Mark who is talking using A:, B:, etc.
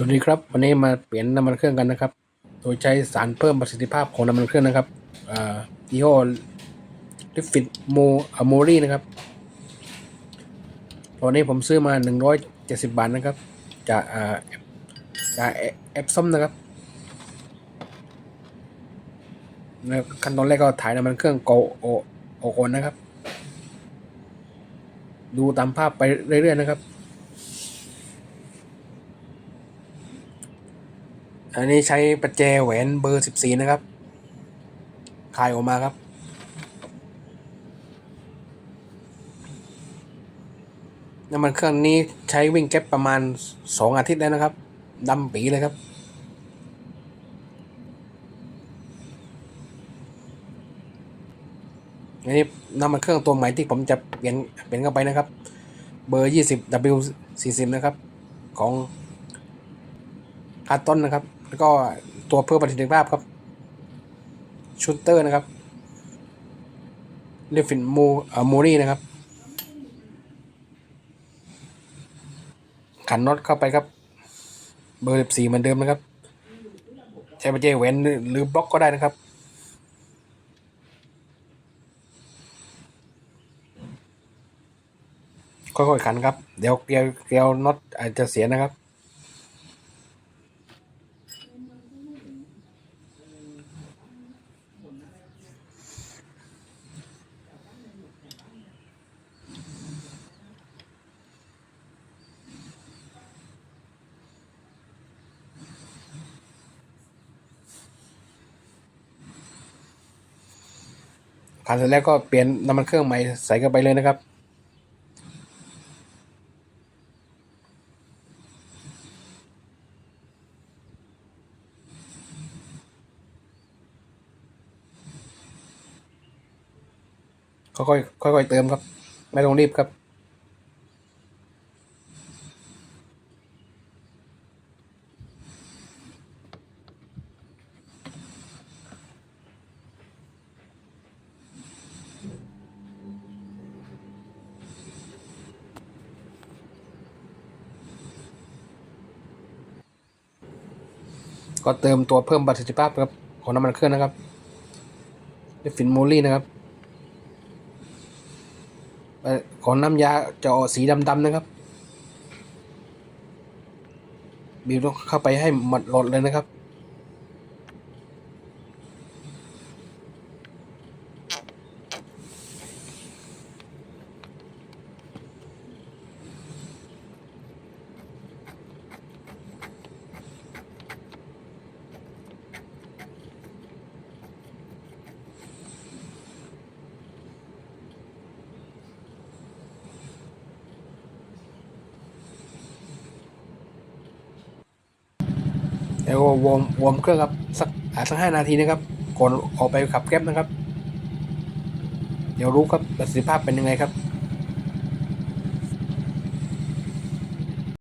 A: สวัสดีครับ วันนี้มาเปลี่ยนน้ำมันเครื่องกันนะครับ โดยใช้สารเพิ่มประสิทธิภาพของน้ำมันเครื่องนะครับอ่ายี่ห้อลิฟิตโมอะโมรีนะครับ ตอนนี้ผมซื้อมา 170 บาทนะครับ จากอ่าจากแอปซัมนะครับ ขั้นตอนแรกก็ถ่ายน้ำมันเครื่องโกโอโอโอนนะครับ ดูตามภาพไปเรื่อยๆนะครับ อันนี้ใช้ประแจแหวนเบอร์สิบสี่นะครับคายออกมาครับ น้ำมันเครื่องนี้ใช้วิ่งแก๊ปประมาณสองอาทิตย์แล้วนะครับดำปีเลยครับอันนี้น้ำมันเครื่องตัวใหม่ที่ผมจะเปลี่ยนเปลี่ยนเข้าไปนะครับ เบอร์ยี่สิบ W สี่สิบนะครับ ของคาร์ตอนนะครับ แล้วก็ตัวเพิ่มประสิทธิภาพครับชูเตอร์นะครับเรียฟินมูเอ่อมูรี่นะครับ ขันน็อตเข้าไปครับ เบอร์สิบสี่เหมือนเดิมนะครับ ใช้ประแจแหวนหรือหรือบล็อกก็ได้นะครับค่อยๆขันครับ เดี๋ยวเกลียวเกลียวน็อตอาจจะเสียนะครับ ผ่านเสร็จแล้วก็เปลี่ยนน้ำมันเครื่องใหม่ใส่เข้าไปเลยนะครับ ค่อยๆค่อยๆเติมครับ ไม่ต้องรีบครับ ก็เติมตัวเพิ่มประสิทธิภาพครับของน้ำมันเครื่องนะครับด้วยฟินโมลี่นะครับของน้ำยาจะออกสีดำๆนะครับบีบเข้าไปให้หมดหลดเลยนะครับ แล้วก็วอร์มวอร์มเครื่องครับสักอ่าสักห้านาทีนะครับก่อนออกไปขับแก๊ปนะครับ เดี๋ยวรู้ครับประสิทธิภาพเป็นยังไงครับ